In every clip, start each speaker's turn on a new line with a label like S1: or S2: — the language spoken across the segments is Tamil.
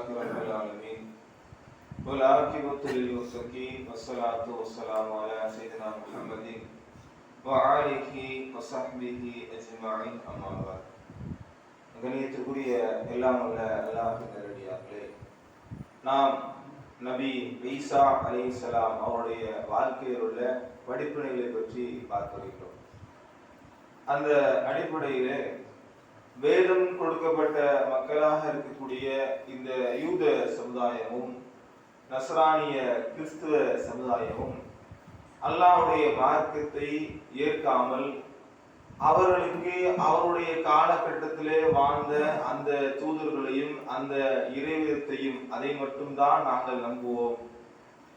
S1: لله رب العالمين والعاقبة للمتقين والصلاة والسلام على سيدنا محمد وآله وصحبه أجمعين أما بعد கணியத்துக்குரிய எல்லாம் உள்ள அல்லாஹ் நேரடியார்களே நாம் நபி ஈசா அலைஹிஸ்ஸலாம் அவருடைய வாழ்க்கையில் உள்ள படிப்பினைகளை பற்றி பார்க்க இருக்கிறோம் அந்த அடிப்படையிலே வேதம் கொடுக்கப்பட்ட மக்களாக இருக்கக்கூடிய இந்த யூத சமுதாயமும் நஸ்ரானிய கிறிஸ்துவ சமுதாயமும் அல்லாவுடைய மார்க்கத்தை ஏற்காமல் அவர்களுக்கு அவருடைய காலகட்டத்திலே வாழ்ந்த அந்த தூதர்களையும் அந்த இறைவிதத்தையும் அதை மட்டும்தான் நாங்கள் நம்புவோம்.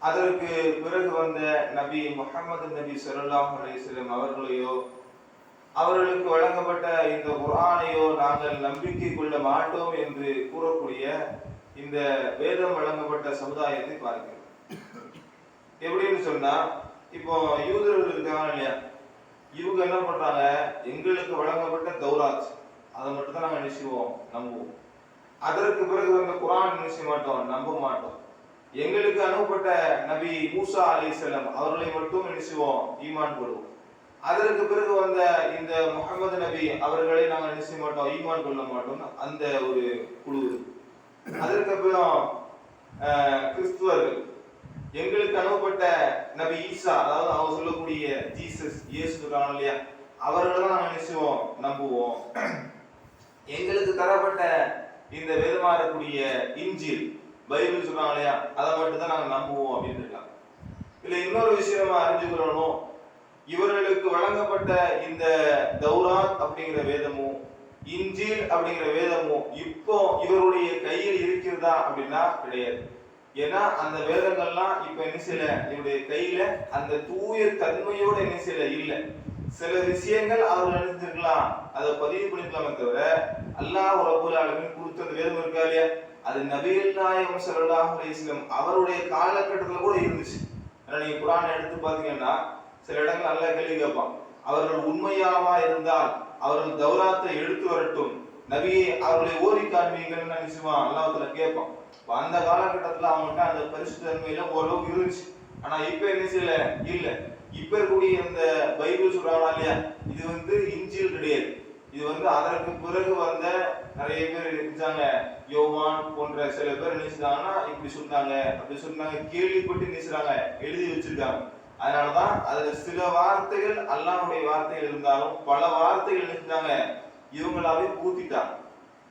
S1: அதற்கு பிறகு வந்த நபி முகமது நபி ஸல்லல்லாஹு அலைஹி அவர்களையோ அவர்களுக்கு வழங்கப்பட்ட இந்த குரானையோ நாங்கள் நம்பிக்கை கொள்ள மாட்டோம் என்று கூறக்கூடிய இந்த வேதம் வழங்கப்பட்ட சமுதாயத்தை பார்க்கிறோம். எப்படின்னு சொன்னா இப்போ யூதர்கள் இருக்காங்க இல்லையா? இவங்க என்ன பண்றாங்க? எங்களுக்கு வழங்கப்பட்ட தௌராஜ் அதை மட்டும் தான் நாங்கள் நினைச்சுவோம் நம்புவோம். அதற்கு பிறகு வந்த குரான் நினைச்ச மாட்டோம்? நம்ப மாட்டோம். எங்களுக்கு அனுப்பப்பட்ட நபி மூசா அலைஹிஸ்ஸலாம் அவர்களை மட்டும் நினைச்சுவோம் ஈமான் போடுவோம் அதற்கு பிறகு வந்த இந்த முகமது நபி அவர்களை நாங்கள் நினைச்ச மாட்டோம் ஈமான் கொள்ள மாட்டோம். அந்த ஒரு குழு. அதற்கு அப்புறம் கிறிஸ்துவர்கள். எங்களுக்கு அனுப்பப்பட்ட நபி ஈசா அதாவது அவர் சொல்லக்கூடிய ஜீசஸ் இயேசு சொல்றாங்க இல்லையா? அவர்களை தான் நாங்கள் நினைச்சுவோம் நம்புவோம். எங்களுக்கு தரப்பட்ட இந்த வேதமா இஞ்சில் பைபிள் சொல்றாங்க இல்லையா? அதை மட்டும் தான் நாங்கள் நம்புவோம் அப்படின்னு இருக்காங்க. இதுல இன்னொரு விஷயமா அறிஞ்சுக்கிறோம். இவர்களுக்கு வழங்கப்பட்ட இந்த தௌராத் அப்படிங்கிற வேதமும் இஞ்சில் அப்படிங்கிற வேதமும் இப்போ இவருடைய கையில் இருக்கிறதா அப்படின்னா கிடையாது. ஏன்னா அந்த வேதங்கள்லாம் இப்ப என்ன செய்யல? இவருடைய கையில அந்த தூய தன்மையோட என்ன செய்யல? சில விஷயங்கள் அவர் நினைச்சிருக்கலாம் அதை பதிவு பண்ணிக்கலாமே தவிர அல்லாஹ் ரபுல் ஆலமீன் கொடுத்த அந்த வேதம் இருக்கா இல்லையா? அது நபிகள் நாயகம் ஸல்லல்லாஹு அலைஹி அவருடைய காலகட்டத்துல கூட இருந்துச்சு. ஆனா நீங்க குரான் எடுத்து பாத்தீங்கன்னா சில இடங்கள் நல்லா கேள்வி கேட்பான். அவர்கள் உண்மையாவா இருந்தால் அவர்கள் தௌராத்தை எடுத்து வரட்டும். நபியை அவர்களை ஓரி காண்பீங்கன்னு நினைச்சுவான் அல்லாஹ்வுல கேட்பான். அந்த காலகட்டத்துல அவங்கள்ட்ட அந்த பரிசு தன்மையில ஓரளவுக்கு இருந்துச்சு. ஆனா இப்ப என்ன செய்யல? இல்ல. இப்ப இருக்கக்கூடிய இந்த பைபிள் சொல்றாங்களா இல்லையா? இது வந்து இஞ்சில் கிடையாது. இது வந்து அதற்கு பிறகு வந்த நிறைய பேர் இருந்தாங்க யோவான் போன்ற சில பேர் நினைச்சாங்கன்னா இப்படி சொன்னாங்க அப்படி சொன்னாங்க கேள்விப்பட்டு நினைச்சாங்க எழுதி வச்சிருக்காங்க. அதனாலதான் அதுல சில வார்த்தைகள் அல்லாவுடைய வார்த்தைகள் இருந்தாலும் பல வார்த்தைகள் இருந்தாங்க. இவங்களாவே பூத்திட்டாங்க.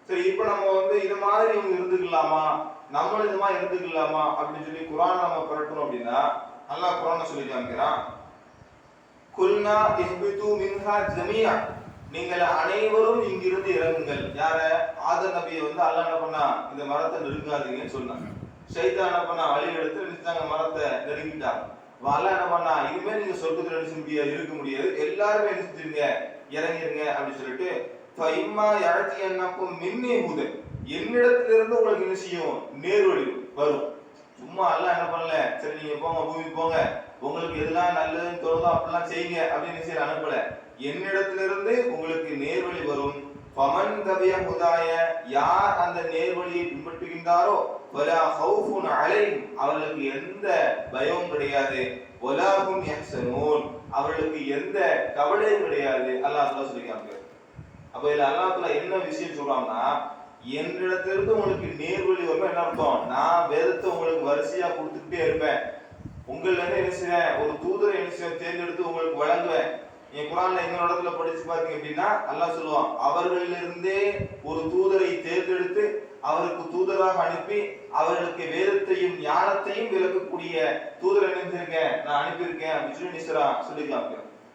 S1: சரி இப்ப நம்ம வந்து இது மாதிரி இவங்க இருந்துக்கலாமா? நம்மளும் இது மாதிரி இருந்துக்கலாமா? அப்படின்னு சொல்லி குரான் நம்ம புரட்டணும் அப்படின்னா நல்லா குரான சொல்லி காமிக்கிறான் குல்னா இஹ்பிது மின்ஹா ஜமீஆ நீங்கள் அனைவரும் இங்கிருந்து இறங்குங்கள். யார? ஆதர் நபியை வந்து அல்லாஹ் என்ன பண்ணா? இந்த மரத்தை நெருங்காதீங்கன்னு சொன்னாங்க சைதா என்ன பண்ணா? வழி எடுத்து நினைச்சாங்க மரத்தை நெருங்கிட்டாங்க அல்லாஹ் என்ன பண்ணா இனிமேல் நீங்க சொர்க்கத்துல நினைச்ச இருக்க முடியாது. எல்லாருமே என்ன செஞ்சிருங்க? இறங்கிருங்க அப்படின்னு சொல்லிட்டு ஃபைம்மா யாழ்த்தி என்னக்கும் மின்னே முதல் உங்களுக்கு என்ன செய்யும்? நேர்வழி வரும். சும்மா எல்லாம் என்ன பண்ணல? சரி நீங்க போங்க பூமி போங்க. உங்களுக்கு எதெல்லாம் நல்லதுன்னு தோணுதோ அப்படிலாம் செய்யுங்க அப்படின்னு சரி அனுப்பல. என்னிடத்திலிருந்து உங்களுக்கு நேர்வழி வரும். ஃபமன் தபிய ஹுதாய யார் அந்த நேர்வழியை பின்பற்றுகின்றாரோ வலா ஹவுஃபுன் அலைஹிம் அவர்களுக்கு எந்த பயமும் கிடையாது. வலாஹும் யஹ்சனூன் அவர்களுக்கு எந்த கவலையும் கிடையாது. அல்லாஹ் சொல்ல சொல்லிக்காங்க அப்ப இதுல அல்லாஹ்ல என்ன விஷயம் சொல்றாங்கன்னா என்னிடத்திலிருந்து உங்களுக்கு நேர்வழி வரும்? என்ன அர்த்தம்? நான் வேதத்தை உங்களுக்கு வரிசையா கொடுத்துட்டே இருப்பேன். உங்கள்ல என்ன செய்வேன்? ஒரு தூதரை என்ன செய்வேன்? தேர்ந்தெடுத்து உங்களுக்கு வழங்குவேன். நீங்க குரான்ல எங்க இடத்துல படிச்சு பாத்தீங்க அப்படின்னா நல்லா சொல்லுவான் அவர்களிலிருந்தே ஒரு தூதரை தேர்ந்தெடுத்து அவருக்கு தூதராக அனுப்பி அவர்களுக்கு வேதத்தையும் ஞானத்தையும் விளக்கக்கூடிய தூதர் நினைச்சிருக்கேன் நான் அனுப்பியிருக்கேன் அப்படின்னு சொல்லி நிசரா சொல்லி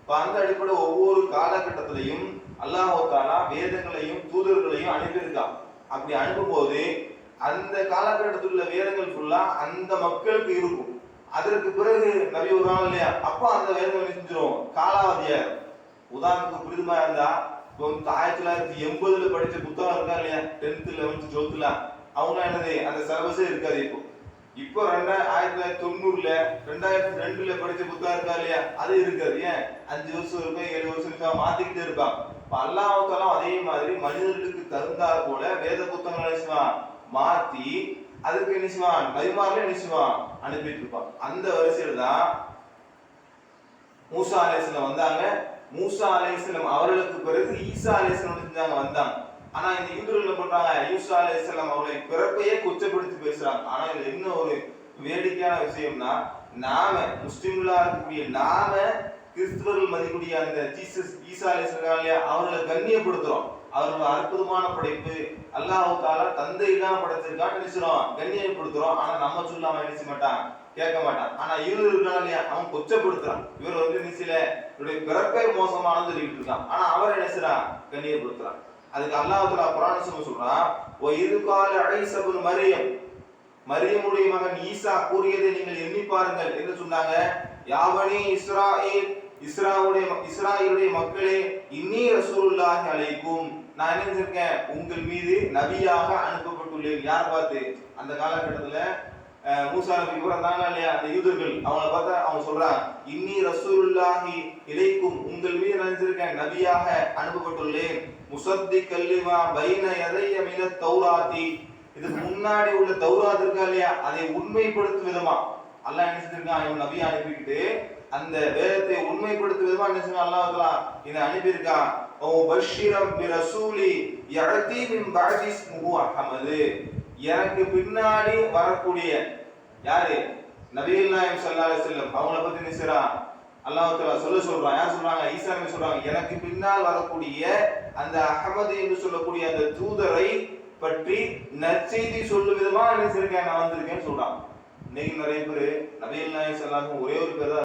S1: இப்ப அந்த அடிப்படை ஒவ்வொரு காலகட்டத்திலையும் அல்லாஹாலா வேதங்களையும் தூதர்களையும் அனுப்பியிருக்கான். அப்படி அனுப்பும்போது அந்த காலகட்டத்தில் உள்ள வேதங்கள் ஃபுல்லா அந்த மக்களுக்கு இருக்கும். அதற்கு பிறகு நபி உதாரணம் இல்லையா? அப்போ அந்த வேதம் செஞ்சிடும் செஞ்சிரும் உதாரணத்துக்கு புரிதுமா இருந்தா இப்போ வந்து ஆயிரத்தி தொள்ளாயிரத்தி எண்பதுல படிச்ச புத்தகம் இருக்கா இல்லையா? டென்த்து லெவன்த்து டுவெல்த்ல அவங்க என்னது? அந்த சர்வஸே இருக்காது இப்போ. இப்போ ரெண்டாயிரம் ஆயிரத்தி தொள்ளாயிரத்தி தொண்ணூறுல ரெண்டாயிரத்தி ரெண்டுல படிச்ச புத்தகம் இருக்கா இல்லையா? அது இருக்காது. ஏன்? அஞ்சு வருஷம் இருக்கும் ஏழு வருஷம் இருக்கா? மாத்திக்கிட்டே இருப்பான் இப்ப அல்லாஹாலும் அதே மாதிரி மனிதர்களுக்கு தகுந்தாற் போல வேத புத்தகங்களை மாத்தி அதுக்கு என்ன செய்வான்? நபிமாரில் என்ன செய்வான்? அனுப்பிட்டு இருப்பான் அந்த வரிசையில தான் மூசா அலைஹிஸ்ஸலாம் வந்தாங்க. மூசா அலைஹிஸ்ஸலாம் அவர்களுக்கு பிறகு ஈசா அலைஹிஸ்ஸலாம் செஞ்சாங்க வந்தாங்க ஆனா இந்த யூதர்கள் பண்றாங்க? ஈசா அலைஹிஸ்ஸலாம் அவர்களை பிறப்பையே கொச்சப்படுத்தி பேசுறாங்க. ஆனா இதுல என்ன ஒரு வேடிக்கையான விஷயம்னா நாம முஸ்லிம்களா இருக்கக்கூடிய நாம கிறிஸ்துவர்கள் மதிக்கூடிய அந்த ஜீசஸ் ஈசா அலைஹிஸ்ஸலாம் அவர்களை கண்ணியப்படுத்துறோம். அவரோட அற்புதமான படைப்பு. அல்லாஹ் தந்தை தான் படைச்சிருக்கான்னு கண்ணியம் கொடுக்குறோம். ஆனா நம்ம சொல்லாம நினைச்ச மாட்டான்? கேட்க மாட்டான். ஆனா இவர் இருக்கான் இல்லையா? அவன் கொச்சப்படுத்துறான். இவர் வந்து நினைச்சில இவருடைய பிறப்பே மோசமானது சொல்லிட்டு இருக்கான். ஆனா அவர் என்ன செய்றான் கண்ணியப்படுத்துறான் அதுக்கு அல்லாஹ் புராண சொல்ல சொல்றான் ஓ இதுகால ஐசபுன் மரியம். மரியமுடைய மகன் ஈசா கூறியதை நீங்கள் எண்ணி பாருங்கள். என்று சொன்னாங்க? யாவனே இஸ்ரா இஸ்ராவுடைய இஸ்ராயலுடைய மக்களே இன்னி ரசூலுல்லாஹி அலைக்கும் நான் என்ன செஞ்சிருக்கேன்? உங்கள் மீது நபியாக அனுப்பப்பட்டுள்ளேன். யார் பார்த்து? அந்த காலகட்டத்துல மூசா நபி கூட இருந்தாங்க இல்லையா? அந்த யூதர்கள். அவங்கள பார்த்தா அவங்க சொல்றாங்க இன்னி ரசூலுல்லாஹி இலைக்கும் உங்கள் மீது நினைச்சிருக்கேன் நபியாக அனுப்பப்பட்டுள்ளேன். முசத்தி கல்லிமா பைன எதைய மின தௌராத்தி. இதுக்கு முன்னாடி உள்ள தௌராத் இருக்கா இல்லையா? அதை உண்மைப்படுத்தும் விதமா. அல்லாஹ் என்ன செஞ்சிருக்கான்? இவன் நபியை அனுப்பிக்கிட்டு அந்த வேதத்தை உண்மைப்படுத்தும் விதமா என்ன செஞ்சான் அல்லாஹ் இதை அனுப்பியிருக்கான். ஓ பஷீரம் பி ரசூலி யஅதி மின் பாஜிஸ் முகு அகமது எனக்கு பின்னாடி வரக்கூடிய யாரு? நபிகள் நாயகம் ஸல்லல்லாஹு அலைஹி அவங்கள பத்தி என்ன செய்றான்? அல்லாஹ் சொல்ல சொல்றான். யார் சொல்றாங்க? ஈசா சொல்றாங்க. எனக்கு பின்னால் வரக்கூடிய அந்த அகமது என்று சொல்லக்கூடிய அந்த தூதரை பற்றி நற்செய்தி சொல்லும் விதமா என்ன செஞ்சிருக்கேன் நான் வந்திருக்கேன்னு சொல்றான். இன்னைக்கு நிறைய பேர் நபிகள் நாயகம் ஸல்லல்லாஹு ஒரே ஒரு பேர்